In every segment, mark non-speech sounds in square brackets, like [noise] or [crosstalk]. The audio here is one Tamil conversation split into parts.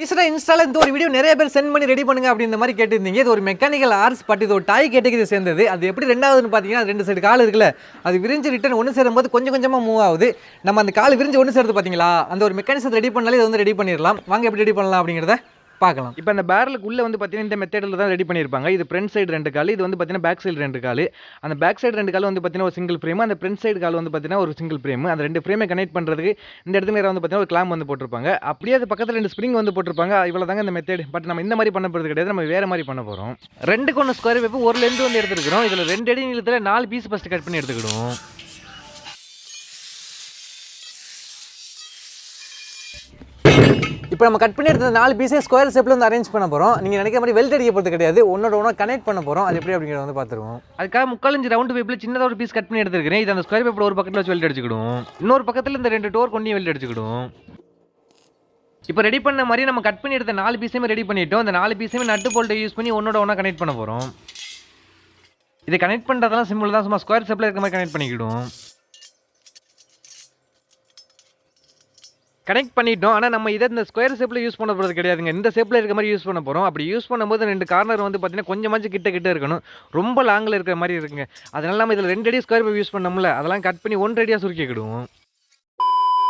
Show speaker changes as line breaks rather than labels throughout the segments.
ரீசெண்டாக இன்ஸ்டாவில் இந்த ஒரு வீடியோ நிறைய பேர் சென்ட் பண்ணி ரெடி பண்ணுங்க அப்படின்ற மாதிரி கேட்டிருந்தீங்க. இது ஒரு மெக்கானிக்கல் ஆர்ட்ஸ் பட் இது ஒரு டாய் கேட்டகரி சேர்ந்தது. அது எப்படி ரெண்டாவதுன்னு பார்த்தீங்கன்னா ரெண்டு சைடு கால் இருக்குல்ல. அது விரிஞ்சு ரிட்டர்ன் ஒன்று சேரும்போது கொஞ்சம் கொஞ்சமாக மூவ் ஆகுது. நம்ம அந்த கால் விரிஞ்சு ஒன்று சேருது பார்த்தீங்களா? அந்த ஒரு மெக்கானிசத்தை ரெடி பண்ணாலே இது வந்து ரெடி பண்ணிடலாம். வாங்க எப்படி ரெடி பண்ணலாம் அப்படிங்கிறத? பார்க்கலாம்.
இப்போ அந்த பேரலுக்கு உள்ள வந்து பார்த்தீங்கன்னா இந்த மெத்தடில் தான் ரெடி பண்ணியிருப்பாங்க இது ஃப்ரண்ட் சைடு ரெண்டு கால் இது வந்து பார்த்தீங்கன்னா பேக் சைடு ரெண்டு கால். அந்த பேக் சைடு ரெண்டு கால் வந்து பார்த்தீங்கன்னா ஒரு சிங்கிள் ஃப்ரேம் அந்த ஃப்ரண்ட் சைடு கால் வந்து பார்த்தீங்கன்னா ஒரு சிங்கிள் ஃப்ரேம் அந்த ரெண்டு ஃப்ரேமை கனெக்ட் பண்ணுறதுக்கு இந்த இடத்துல வந்து பார்த்தீங்கன்னா ஒரு கிளாம் வந்து போட்டிருப்பாங்க. அப்படியே அது பக்கத்தில் ரெண்டு ஸ்ப்ரிங் வந்து போட்டிருப்பாங்க. இவ்வளோ தாங்க இந்த மெத்தட் பட் நம்ம இந்த மாதிரி பண்ண போகிறது கிடையாது. நம்ம வேறு மாதிரி பண்ண போகிறோம் ரெண்டு கொண்டு ஸ்கொயர் வேப்பு ஒரு லெந்து வந்து எடுத்துருக்கிறோம். இதில் ரெண்டு அடி நீளத்தில் நாலு பீஸ் ஃபஸ்ட்டு கட் பண்ணி எடுத்துக்கிடுவோம்.
இப்போ நம்ம கட் பண்ணி எடுத்த நாலு பீஸே ஸ்கொயர் ஷேப்பில் வந்து அரேஞ்ச் பண்ண போகிறோம் நீங்கள் நினைக்கிற மாதிரி வெல்ட் அடிக்க போகிறது கிடையாது. ஒன்னோட ஒன்றா கனெக்ட் பண்ண போகிறோம் அது எப்படி அப்படிங்கிறத வந்து பார்த்துருவோம்.
அதுக்காக முக்காலஞ்சு ரவுண்டு பேப்பில் சின்னதாக ஒரு பீஸ் கட் பண்ணி எடுத்துருக்கிறேன். இது அந்த ஸ்கொயர் பேப்பர் ஒரு பக்கத்தில் வச்சு வெல்ட் அடிச்சுக்கிடும் இன்னொரு பக்கத்தில் இந்த ரெண்டு டோர் கொண்டு வெல்ட் அடிச்சுக்கிடும் இப்போ ரெடி பண்ண மாதிரி நம்ம கட் பண்ணி எடுத்த நாலு பீஸையுமே ரெடி பண்ணிட்டோம். அந்த நாலு பீஸையுமே நட்டு போல்ட்டை யூஸ் பண்ணி ஒன்னோட ஒன்றா கனெக்ட் பண்ண போகிறோம் இதை கனெக்ட் பண்ணுறதெல்லாம் சிம்பிள் தான். சும்மா ஸ்கொயர் ஷேப்பில் இருக்க மாதிரி கனெக்ட் பண்ணிக்கிடும் கனெக்ட் பண்ணிட்டோம். ஆனால் நம்ம இதை இந்த ஸ்கொயர் ஷேப்பில் யூஸ் பண்ண போகிறது கிடையாதுங்க. இந்த ஷேப்பில் இருக்க மாதிரி யூஸ் பண்ண போகிறோம் அப்படி யூஸ் பண்ணும்போது ரெண்டு கார்னர் வந்து பார்த்தீங்கன்னா கொஞ்சமாச்சும் கிட்ட கிட்ட இருக்கணும். ரொம்ப லாங்கில் இருக்கிற மாதிரி இருக்குங்க. அதனால நம்ம இதில் ரெண்டு அடி ஸ்கொயர் யூஸ் பண்ணோம்ல அதெல்லாம் கட் பண்ணி ஒன்றரை அடியாக சுருக்கிக்கிடுவோம்.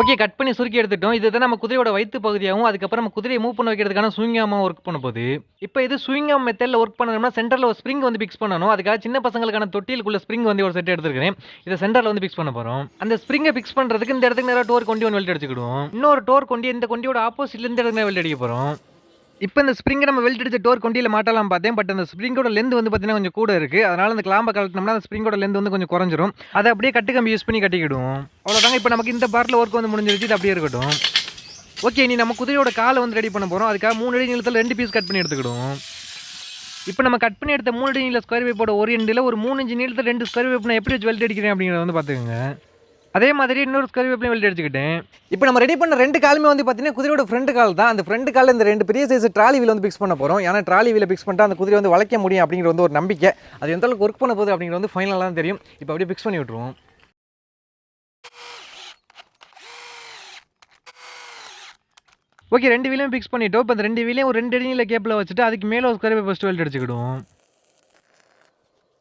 ஓகே கட் பண்ணி சுருக்கி எடுத்துட்டோம். இதுதான் நம்ம குதிரையோட வயிற்று பகுதியாகவும் அதுக்கப்புறம் நம்ம குதிரையை மூவ் பண்ண வைக்கிறதுக்கான சுவிங்காமாக ஒர்க் பண்ண போகுது. இப்போ இது சுவிங்காம் மெத்தடில் ஒர்க் பண்ணணும்னா சென்டரில் ஒரு ஸ்ப்ரிங் வந்து ஃபிக்ஸ் பண்ணணும். அதுக்காக சின்ன பசங்களுக்கான தொட்டிலுக்குள்ள ஸ்ப்ரிங் வந்து ஒரு செட் எடுத்துருக்கிறேன். இதை சென்டரில் வந்து ஃபிக்ஸ் பண்ண போகிறோம் அந்த ஸ்ப்ரிங்கை ஃபிக்ஸ் பண்ணுறதுக்கு இந்த இடத்துக்கு நேராக டோர் கொண்டு ஒன்று வெல்ட் அடிச்சுக்கிடுவோம். இன்னொரு டோர் கொண்டி இந்த கொண்டியோட ஆப்போசிட்ல இந்த இடத்துல வெல்ட் அடிக்க போகிறோம் இப்போ இந்த ஸ்ப்ரிங்கை நம்ம வெல்ட் அடிச்ச டோர் கொண்டியில் மாட்டலாம் பார்த்தேன். பட் அந்த ஸ்ப்ரிங்கோட லெந்த் வந்து பார்த்தீங்கன்னா கொஞ்சம் கூட இருக்குது அதனால் அந்த கிளாம்பை கழட்டினோம்னா அந்த ஸ்ப்ரிங்கோட லெந்த் வந்து கொஞ்சம் குறைஞ்சிரும். அதை அப்படியே கட்டு கம்பி யூஸ் பண்ணி கட்டிக்கிடுவோம். அவ்வளோதாங்க இப்போ நமக்கு இந்த பார்ட்டில் ஒர்க் வந்து முடிஞ்சிருச்சு. இது அப்படியே இருக்கட்டும். ஓகே நீ நம்ம குதிரையோட காலை வந்து ரெடி பண்ண போகிறோம் அதுக்காக மூணு அடி நிலத்தில் ரெண்டு பீஸ் கட் பண்ணி எடுத்துக்கிடுவோம். இப்போ நம்ம கட் பண்ணி எடுத்த மூணு அடி நீள ஸ்கொயர் வைப்போட ஒரு எண்டில் ஒரு மூணு இன்ச்சு நீளத்தில் ரெண்டு ஸ்கொயர் வேப் எப்படி வச்சு வெல்ட் அடிக்கிறேன் அப்படிங்கிறத வந்து பார்த்துக்கோங்க அதே மாதிரி இன்னொரு ஸ்கொயர் வேப்லையும் வெல்ட் அடிச்சுக்கிட்டேன்
இப்போ நம்ம ரெடி பண்ண ரெண்டு காலுமே வந்து பார்த்தீங்கன்னா குதிரையோட ஃப்ரண்ட் கால் தான். அந்த ஃப்ரண்ட் காலில் இந்த ரெண்டு பெரிய சைஸ் ட்ராலி வீல் வந்து ஃபிக்ஸ் பண்ண போகிறோம் ஏன்னா ட்ராலி வீல ஃபிக்ஸ் பண்ணிட்டு அந்த குதிரை வந்து வளைக்க முடியும் அப்படிங்கிற வந்து ஒரு நம்பிக்கை. அது எந்த அளவுக்கு ஒர்க் பண்ண போகுது அப்படிங்கிறது வந்து ஃபைனலாக தான் தெரியும். இப்போ அப்படியே ஃபிக்ஸ் பண்ணி விட்ருவோம்
ஓகே ரெண்டு வீலையும் ஃபிக்ஸ் பண்ணிட்டோம். இப்போ அந்த ரெண்டு வீலையும் ஒரு ரெண்டு அடியில் கேப்பில் வச்சுட்டு அதுக்கு மேலே ஒரு ஸ்கொயர் ஃபஸ்ட்டு வெல்ட் அடிச்சுக்கிடுவோம்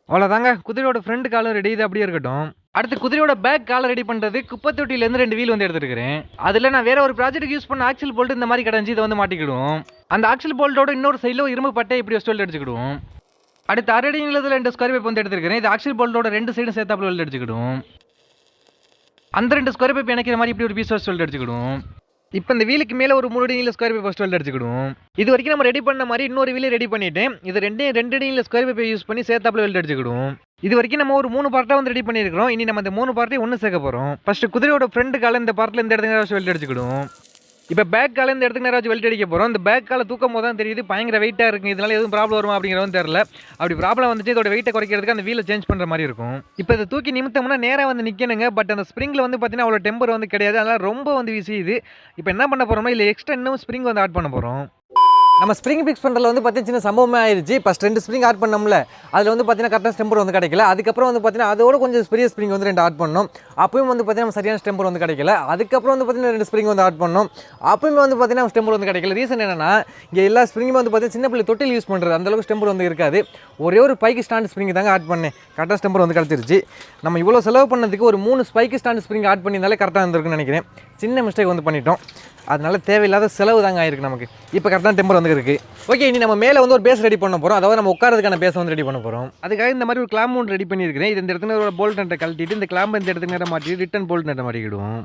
அவ்வளோதாங்க குதிரையோட ஃப்ரண்ட் காலும் ரெடி இது அப்படியே இருக்கட்டும். அடுத்து குதிரையோட பேக் காலை ரெடி பண்ணுறது குப்பை தொட்டிலேருந்து ரெண்டு வீல் வந்து எடுத்துருக்கிறேன். அதில் நான் வேற ஒரு ப்ராஜெக்ட்டுக்கு யூஸ் பண்ண ஆக்சில் போல்ட் இந்த மாதிரி கிடஞ்சி இதை வந்து மாட்டிக்கிடுவோம். அந்த ஆக்சில் போல்ட்டோட இன்னொரு சைடில் இரும்பு பட்டை இப்படி ஸ்டோல் அடிச்சுக்கிடுவோம் அடுத்து அரடி நிலத்தில் ரெண்டு ஸ்கொயர் பைப் வந்து எடுத்துருக்கிறேன். இது ஆக்சில் போல்ட்டோட ரெண்டு சைடும் சேர்த்தாப்புல வெல்ட் அடிச்சுக்கிடுவோம் அந்த ரெண்டு ஸ்கொயர் பைப் இணைக்கிற மாதிரி இப்படி ஒரு பீஸ் ஸ்டோல் வெல்ட் அடிச்சுக்கிடுவோம் இப்போ இந்த வீலுக்கு மேலே ஒரு மூணு நீல ஸ்கொயர் பைப் ஃபஸ்ட் வெல்ட் அடிச்சுக்கிடுவோம் இது வரைக்கும் நம்ம ரெடி பண்ண மாதிரி இன்னொரு வீலே ரெடி பண்ணிவிட்டு இது ரெண்டே ரெண்டு நீல ஸ்கொயர் பைப் யூஸ் பண்ணி சேர்த்தாப்புல வெல்ட் அடிச்சுக்கிடுவோம் இது வரைக்கும் நம்ம ஒரு மூணு பார்ட்டாக வந்து ரெடி பண்ணியிருக்கிறோம். இனி நம்ம இந்த மூணு பார்ட்டையும் ஒன்று சேர்க்க போகிறோம் ஃபஸ்ட்டு குதிரையோட ஃப்ரண்ட் காலை இந்த பார்ட்டில் இந்த இடத்துக்கு நேரம் வெல்ட் அடிச்சுக்கிடும் இப்போ பேக் காலை இந்த இடத்துக்கு நேரம் வெல்ட் அடிக்க போகிறோம் இந்த பேக் காலை தூக்கும் போது தான் தெரியுது. பயங்கர வெயிட்டாக இருக்குது இதனால எதுவும் ப்ராப்ளம் வருமா அப்படிங்கிறதும் தெரியல. அப்படி ப்ராப்ளம் வந்துச்சு. இதோட வெயிட்டை குறைக்கிறதுக்கு அந்த வீலை சேஞ்ச் பண்ணுற மாதிரி இருக்கும். இப்போ இதை தூக்கி நிமித்தம்னா நேராக வந்து நிற்கணுங்க பட் அந்த ஸ்ப்ரிங்கில் வந்து பார்த்தீங்கன்னா அவ்வளோ டெம்பர் வந்து கிடையாது. அதனால் ரொம்ப வந்து விசியுது இப்போ என்ன பண்ண போகிறோம்னா இல்லை எக்ஸ்ட்ரா இன்னும் ஸ்ப்ரிங் வந்து ஆட் பண்ண போகிறோம்
நம்ம ஸ்ப்ரிங் ஃபிக்ஸ் பண்ணுறதுல வந்து பார்த்தீங்கன்னா சின்ன சம்பவமே ஆயிருச்சு. ஃபஸ்ட் ரெண்டு ஸ்ப்ரிங் ஆட் பண்ணோம்ல. அதில் வந்து பார்த்தீங்கன்னா கரெக்டாக ஸ்டெம்பர் வந்து கிடைக்கல. அதுக்கப்புறம் வந்து பார்த்தீங்கன்னா அதோட கொஞ்சம் பெரிய ஸ்ப்ரிங் வந்து ரெண்டு ஆட் பண்ணோம். அப்பயும் வந்து பார்த்தீங்கன்னா சரியான ஸ்டெம்பர் வந்து கிடைக்கல. அதுக்கப்புறம் வந்து பார்த்தீங்கன்னா ரெண்டு ஸ்ப்ரிங் வந்து ஆட் பண்ணோம். அப்பயுமே வந்து பார்த்தீங்கன்னா ஸ்டெம்பர் வந்து கிடைக்கல. ரீசன் என்னன்னா இங்கே எல்லா ஸ்ப்ரிங்குமே வந்து பார்த்தீங்கன்னா சின்ன பிள்ளை தொட்டில் யூஸ் பண்ணுறது அந்தளவுக்கு ஸ்டெம்பர் வந்து இருக்காது. ஒரே ஒரு பைக்கு ஸ்டாண்ட் ஸ்ப்ரிங் தாங்க ஆட் பண்ணேன். கரெக்டாக ஸ்டெம்பர் வந்து கிடச்சிருச்சு. நம்ம இவ்வளோ செலவு பண்ணதுக்கு ஒரு மூணு ஸ்பைக்கு ஸ்டாண்ட் ஸ்ப்ரிங் ஆட் பண்ணியிருந்தாலே கரெக்டாக இருந்திருக்குன்னு நினைக்கிறேன். சின்ன மிஸ்டேக் வந்து பண்ணிட்டோம். அதனால தேவையில்லாத செலவு தாங்க ஆயிருக்கு நமக்கு. இப்போ கரெக்டாக டெம்பர் வந்து ஓகே இனி நம்ம மேலே வந்து ஒரு பேஸ் ரெடி பண்ண போகிறோம் அதாவது நம்ம உட்காரதுக்கான பேஸ் வந்து ரெடி பண்ண போகிறோம்
அதுக்காக இந்த மாதிரி ஒரு கிளாம் ஒன்று ரெடி பண்ணியிருக்கிறேன். இது இந்த இடத்துல ஒரு போல்ட் நட்டை கழட்டிட்டு இந்த கிளாம்பை இந்த இடத்துக்கு நேரம் மாட்டி ரிட்டன் போல்ட் நட்டை மாட்டிக்கிடுவோம்.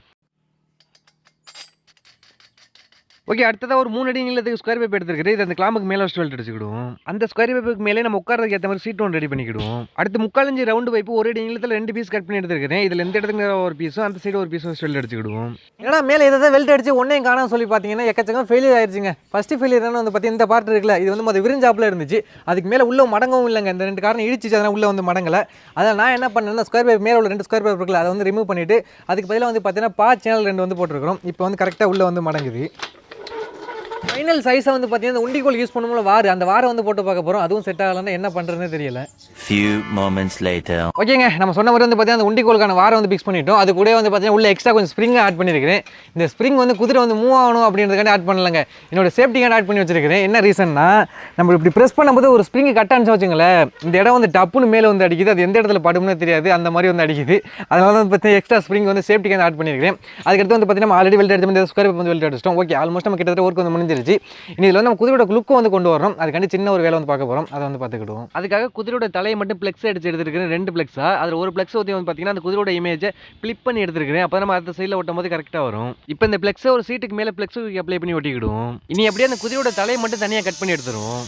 ஓகே அடுத்ததாக ஒரு மூணு அடி நீளத்துக்கு ஸ்கொயர் பேப் எடுத்துருக்குது. இது அந்த கிளாமுக்கு மேலே வச்சு வெல்ட் அடிச்சுக்கிடுவோம். அந்த ஸ்கொயர் பேப்புக்கு மேலே நம்ம உட்காரதுக்கு ஏற்ற மாதிரி சீட் ஒன்று ரெடி பண்ணிக்கிடுவோம். அடுத்து முக்காலஞ்சு ரவுண்டு பைப்பு ஒரு அடி நீளத்தில் ரெண்டு பீஸ் கட் பண்ணி எடுத்துருக்கிறேன். இதில் எந்த இடத்துக்கு ஒரு பீஸும் அந்த சைடு ஒரு பீஸும் வச்சு அடிச்சுக்கிடுவோம்.
ஏன்னா மேலே எதாவது வெல்ட் அடிச்சு ஒன்றையும் காணாம சொல்லி பார்த்தீங்கன்னா எக்கச்சக்கம் ஃபெயிலியர் ஆயிடுச்சுங்க ஃபஸ்ட்டு ஃபெயிலியர் வந்து பார்த்தீங்கன்னா இந்த பார்ட் இருக்குல்ல இது வந்து மொதல் விரிஞ்சாப்பில் இருந்துச்சு. அதுக்கு மேலே உள்ள மடங்கவும் இல்லைங்க. இந்த ரெண்டு காரணம் இடிச்சு அதனால் உள்ள வந்து மடங்கலை. அதனால் நான் என்ன பண்ணேன்னா ஸ்கொயர் பேப் மேலே உள்ள ரெண்டு ஸ்கொயர் பேப் இருக்குல்ல அதை வந்து ரிமூவ் பண்ணிவிட்டு அதுக்கு பதிலாக வந்து பார்த்தீங்கன்னா பா சேனல் ரெண்டு வந்து போட்டிருக்கிறோம். இப்போ வந்து கரெக்டாக உள்ளே வந்து மடங்குது.
ஃபைனல் சைஸை வந்து பார்த்தீங்கன்னா உண்டிகோல் யூஸ் பண்ணும்போது வாரு. அந்த வாரை வந்து போட்டு பார்க்க போகிறோம் அதுவும் செட் ஆகலைன்னா என்ன பண்ணுறதுன்னு தெரியல.
Few moments later.
ஓகேங்க நம்ம சொன்ன மாதிரி வந்து பார்த்தீங்கன்னா அந்த உண்டிகோலுக்கான வாரம் வந்து ஃபிக்ஸ் பண்ணிட்டோம். அது கூட வந்து பார்த்தீங்கன்னா உள்ள எக்ஸ்ட்ரா கொஞ்சம் ஸ்ப்ரிங் ஆட் பண்ணியிருக்கிறேன் இந்த ஸ்ப்ரிங் வந்து குதிரை வந்து மூவ் ஆகணும் அப்படின்றதுக்காண்டி ஆட் பண்ணலங்க. என்னோட சேஃப்டிக்காக ஆட் பண்ணி வச்சிருக்கிறேன். என்ன ரீசன்னா நம்ம இப்படி ப்ரெஸ் பண்ணும்போது ஒரு ஸ்ப்ரிங் கட் ஆனிச்சு வச்சுங்களேன். இந்த இடம் வந்து டப்புன்னு மேலே வந்து அடிக்குது. அது எந்த இடத்துல படும்னு தெரியாது. அந்த மாதிரி வந்து அடிக்குது. அதனால வந்து பார்த்தீங்கன்னா எக்ஸ்ட்ரா ஸ்ப்ரிங் வந்து சேஃப்டிக்காக ஆட் பண்ணியிருக்கிறேன் அதுக்கடுத்து வந்து பார்த்தீங்கன்னா ஆல்ரெடி வெளியே அடிச்சு ஸ்கொயர் வந்து வெளியே அடிச்சிட்டோம். ஓகே ஆல்மோஸ்ட் நம்ம கிட்டத்தட்ட ஒர்க் வந்து முடிஞ்சிருச்சு. இனி இதில் வந்து நம்ம குதிரையோட லுக்கும் வந்து கொண்டு வரணும். அதுக்காண்டி சின்ன ஒரு வேலை வந்து பார்க்க போகிறோம் அதை வந்து பார்த்துக்கிடுவோம்.
அதுக்காக குதிரையோட தலையை மட்டும் ஃப்ளெக்ஸ் அடிச்சு எடுத்துருக்கிறேன். ரெண்டு ஃப்ளெக்ஸாக அதில் ஒரு ஃப்ளெக்ஸ் ஊற்றி வந்து பார்த்தீங்கன்னா அந்த குதிரையோட இமேஜை ஃப்ளிப் பண்ணி எடுத்துருக்கிறேன். அப்போ நம்ம அடுத்த சைடில் ஒட்டும் போது கரெக்டாக வரும். இப்போ இந்த ஃப்ளெக்ஸை ஒரு சீட்டுக்கு மேலே ஃப்ளெக்ஸ் அப்ளை பண்ணி ஒட்டிக்கிடுவோம். இனி அப்படியே அந்த குதிரையோட தலையை மட்டும் தனியாக கட் பண்ணி எடுத்துருவோம்.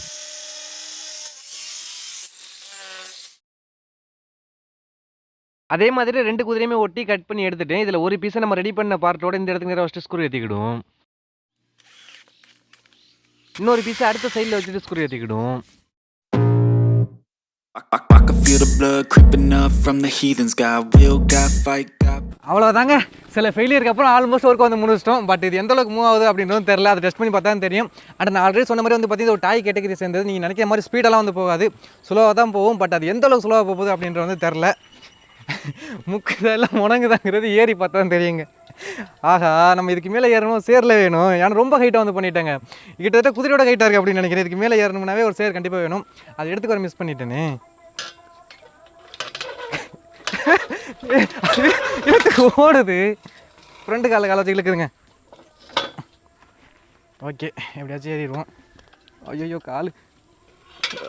அதே மாதிரி ரெண்டு குதிரையுமே ஒட்டி கட் பண்ணி எடுத்துட்டேன் இதில் ஒரு பீஸை நம்ம ரெடி பண்ண பார்ட்டோட இந்த இடத்துக்கு நேரம் ஃபஸ்ட்டு ஸ்க்ரூ ஏற்றிக்கிடுவோம் இன்னொரு பீஸை அடுத்த சைடில் வச்சுட்டு ஸ்க்ரூ
got.
அவ்வளோதாங்க சில ஃபெயிலியருக்கு அப்புறம் ஆல்மோஸ்ட் ஒர்க் வந்து முடிச்சிட்டோம். பட் இது எந்த அளவுக்கு மூவ் ஆகுது அப்படின்றதும் தெரியல. அதை டெஸ்ட் பண்ணி பார்த்தா தான் தெரியும். அண்ட் நான் ஆல்ரெடி சொன்ன மாதிரி வந்து பார்த்தீங்கன்னா ஒரு டாய் கேட்டகரி சேர்ந்தது. நீங்கள் நினைக்கிற மாதிரி ஸ்பீடெல்லாம் வந்து போகாது. ஸ்லோவாக தான் போகும். பட் அது எந்த அளவுக்கு ஸ்லோவாக போகுது அப்படின்றது வந்து தெரில [laughs] முக்குதெல்லாம் முணங்குதாங்கிறது ஏறி பார்த்தா தான் தெரியுங்க. ஆஹா நம்ம இதுக்கு மேலே ஏறணும் சேரில் வேணும். ஏன்னா ரொம்ப ஹைட்டாக வந்து பண்ணிட்டேங்க. கிட்டத்தட்ட குதிரையோட ஹைட்டாக இருக்குது அப்படின்னு நினைக்கிறேன். இதுக்கு மேலே ஏறணும்னாவே ஒரு சேர் கண்டிப்பாக வேணும். அதை எடுத்துக்க வர மிஸ் பண்ணிட்டேனே. எடுத்து ஓடுது. ஃப்ரெண்டு கால கால வச்சு இழுக்குதுங்க. ஓகே எப்படியாச்சும் ஏறிடுவோம். ஐயோ கால்.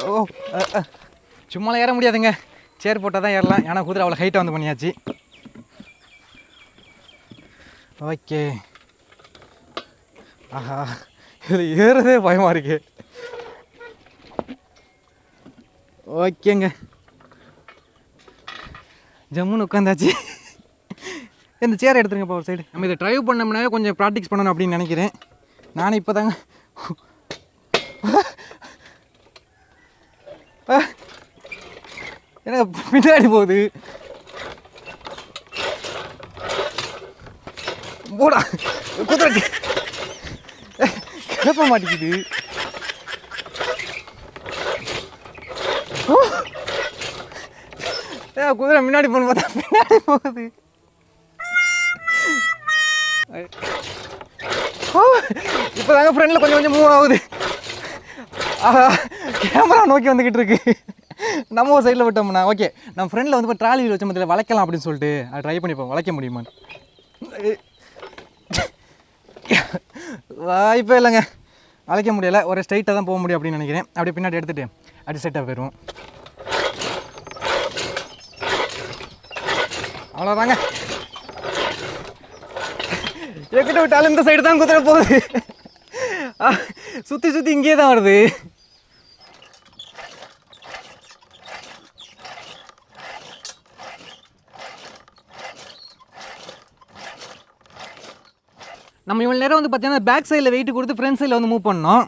ஓ சும்மாலாம் ஏற முடியாதுங்க. சேர் போட்டால் தான் ஏறலாம். ஏன்னா குதிரை அவ்வளோ ஹைட்டாக வந்து பண்ணியாச்சு. ஓகே. ஆஹா இது ஏறுறதே பயமாக இருக்கு. ஓகேங்க. ஜம்முன்னு உட்காந்தாச்சு. இந்த சேர் எடுத்துருங்கப்பா ஒரு சைடு நம்ம இதை ட்ரைவ் பண்ணோம்னாவே கொஞ்சம் ப்ராக்டிஸ் பண்ணணும் அப்படின்னு நினைக்கிறேன். நானும் இப்போ தாங்க எனக்கு பின்னாடி போகுது. போடா. குதிரை கிளப்ப மாட்டேங்குது! ஏ குதிரை முன்னாடி போகணும் பார்த்தா பின்னாடி போகுது. இப்போ தாங்க ஃப்ரெண்டில் கொஞ்சம் கொஞ்சம் மூவ் ஆகுது. கேமரா நோக்கி வந்துக்கிட்டு இருக்கு. நம்ம ஒரு சைடில் விட்டோம்னா ஓகே நம்ம ஃப்ரெண்டில் வந்து இப்போ ட்ராலி வச்ச மத்தியில் வளைக்கலாம் அப்படின்னு சொல்லிட்டு அதை ட்ரை பண்ணிப்போம். வளைக்க முடியுமான்னு. வாய்ப்பே இல்லைங்க. அழைக்க முடியலை. ஒரு ஸ்ட்ரைட்டாக தான் போக முடியும் அப்படின்னு நினைக்கிறேன். அப்படி பின்னாடி எடுத்துகிட்டு அப்படி செட்டாக போயிடுவோம். அவ்வளோதாங்க எக்கிட்ட விட்டாலும் இந்த சைடு தான் குதிரை போகுது. சுற்றி சுற்றி இங்கேயே தான் வருது. நம்ம இவ்வளோ நேரம் வந்து பார்த்தீங்கன்னா பேக் சைடில் வெயிட் கொடுத்து ஃப்ரண்ட் சைடில் வந்து மூவ் பண்ணோம்.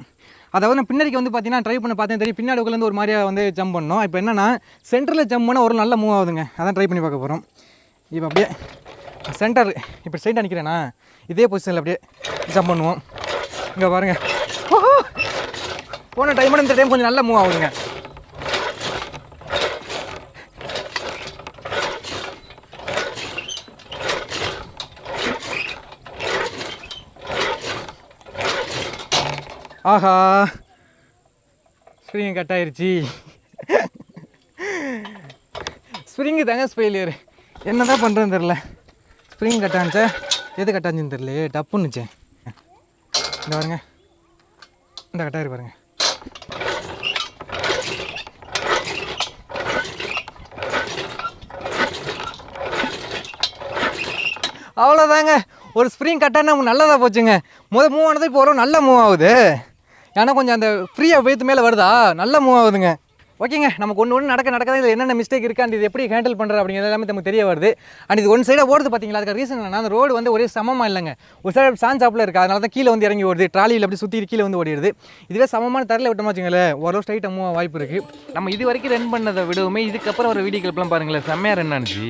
அதாவது நான் பின்னாடிக்கு வந்து பார்த்தீங்கன்னா ட்ரை பண்ண பார்த்தேன். தெரியும் பின்னாடி உட்காந்து ஒரு மாதிரியாக வந்து ஜம்ப் பண்ணோம். இப்போ என்னன்னா சென்டரில் ஜம்ப் பண்ணால் ஒரு நல்ல மூவ் ஆகுதுங்க. அதான் ட்ரை பண்ணி பார்க்க போகிறோம் இப்போ அப்படியே சென்டர் இப்போ சைட் அடிக்கிறேனா இதே பொசிஷனில் அப்படியே ஜம்ப் பண்ணுவோம். இங்கே பாருங்கள் போன டைமோட இந்த டைம் கொஞ்சம் நல்லா மூவ் ஆகுதுங்க. ஆஹா. ஸ்ப்ரிங் கட் ஆயிடுச்சு ஸ்ப்ரிங்கு தாங்க ஸ்பெயிலியர் என்ன தான் பண்ணுறதுன்னு தெரில ஸ்ப்ரிங் கட் ஆனிச்சா? எது கட் ஆச்சுன்னு தெரியலையே. டப்புன்னுச்சே. இந்த பாருங்க. இந்த கட்டாயிரு பாருங்க. அவ்வளோதாங்க ஒரு ஸ்ப்ரிங் கட்டானா நல்லதாக போச்சுங்க. முத மூவ் ஆனது இப்போ வரும் நல்ல மூவ் ஆகுது. ஏன்னா கொஞ்சம் அந்த ஃப்ரீயாக வெயிட் மேலே வருதா? நல்ல மூவ் ஆகுதுங்க. ஓகேங்க நமக்கு ஒன்று ஒன்று நடக்க நடக்க இதில் என்னென்ன மிஸ்டேக் இருக்குது அண்ட் இது எப்படி ஹேண்டில் பண்ணுறது அப்படிங்கிறது எல்லாமே நமக்கு தெரிய வருது. அண்ட் இது ஒன் சைடாக ஓடுது பார்த்தீங்களா அதுக்கு ரீசன் என்னன்னா அந்த ரோடு வந்து ஒரே சமமாக இல்லைங்க. ஒரு சைடு சாஞ்சாப்பில் இருக்குது அதனால தான் கீழே வந்து இறங்கி ஓடுது. ட்ராலியில் அப்படி சுற்றி கீழே வந்து ஓடிடுது. இதுவே சமமான தரையில் விட்டோமா வச்சுங்களேன் ஓரளவு ஸ்ட்ரைட்டாக மூவ் வாய்ப்பு இருக்குது
நம்ம இது வரைக்கும் ரன் பண்ணதை விடவுமே இதுக்கப்புறம் ஒரு வீடியோ கிளிப்லாம் பாருங்களேன். செம்மையாக ரன் ஆனிச்சு.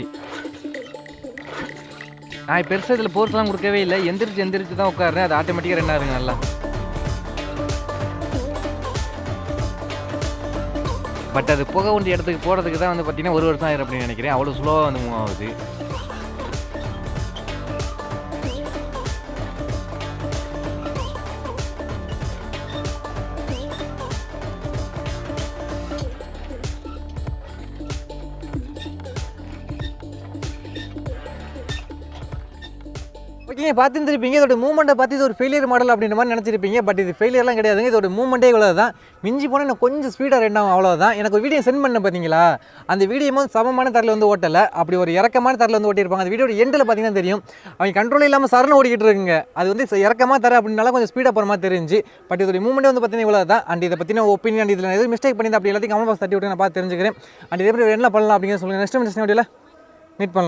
நான் பெருசாக இதில் போர்ஸ்லாம் கொடுக்கவே இல்லை. எந்திரிச்சு எந்திரிச்சு தான் உட்காருறேன். அது ஆட்டோமேட்டிக்காக ரன் ஆகுங்க நல்லா. பட் அது புகை ஒன்று இடத்துக்கு போகிறதுக்கு தான் வந்து பார்த்தீங்கன்னா ஒரு வருஷம் ஆயிரும் அப்படின்னு நினைக்கிறேன். அவ்வளோ ஸ்லோவாக வந்து மூவ் ஆகுது.
நீங்கள் பார்த்துருப்பீங்க இதோட மூமெண்ட்டை பார்த்து இது ஒரு ஃபெயிலியர் மாடல் அப்படின்ற மாதிரி நினச்சிருப்பீங்க. பட் இது ஃபெயிலியர்லாம் கிடையாதுங்க. இதோட மூமெண்ட்டே இவ்வளோ தான் மிஞ்சி போனால் எனக்கு கொஞ்சம் ஸ்பீடாக ரெண்டு ஆகும் அவ்வளோதான் எனக்கு வீடியோ சென்ட் பண்ண பார்த்தீங்களா? அந்த வீடியோ வந்து சமமான தரில் வந்து ஓட்டலை. அப்படி ஒரு இறக்கமான தரில் வந்து ஓட்டியிருப்பாங்க. அந்த வீடியோட எண்டில் பார்த்தீங்கன்னா தெரியும். அவங்க கண்ட்ரோல் இல்லாமல் சரண ஓடிக்கிட்டு இருக்குங்க. அது வந்து இறக்கமாக இறக்கமா தர அப்படின்னால கொஞ்சம் ஸ்பீடாக போகிற மாதிரி தெரிஞ்சு. பட் இதோட மூமெண்ட்டே வந்து பார்த்தீங்கன்னா இவ்வளோ தான் அண்ட் இதை பற்றின ஒப்பீனியன் இதில் எதுவும் மிஸ்டேக் பண்ணி அப்படி எல்லாத்தையும் கமெண்ட் பாக்ஸ் தட்டி விட்டு நான் பார்த்து தெரிஞ்சுக்கிறேன். அண்ட் இதே மாதிரி என்ன பண்ணலாம் அப்படிங்கிற சொல்லுங்கள் நெக்ஸ்ட் நெக்ஸ்ட் வீடியோவில் மீட் பண்ணலாம்.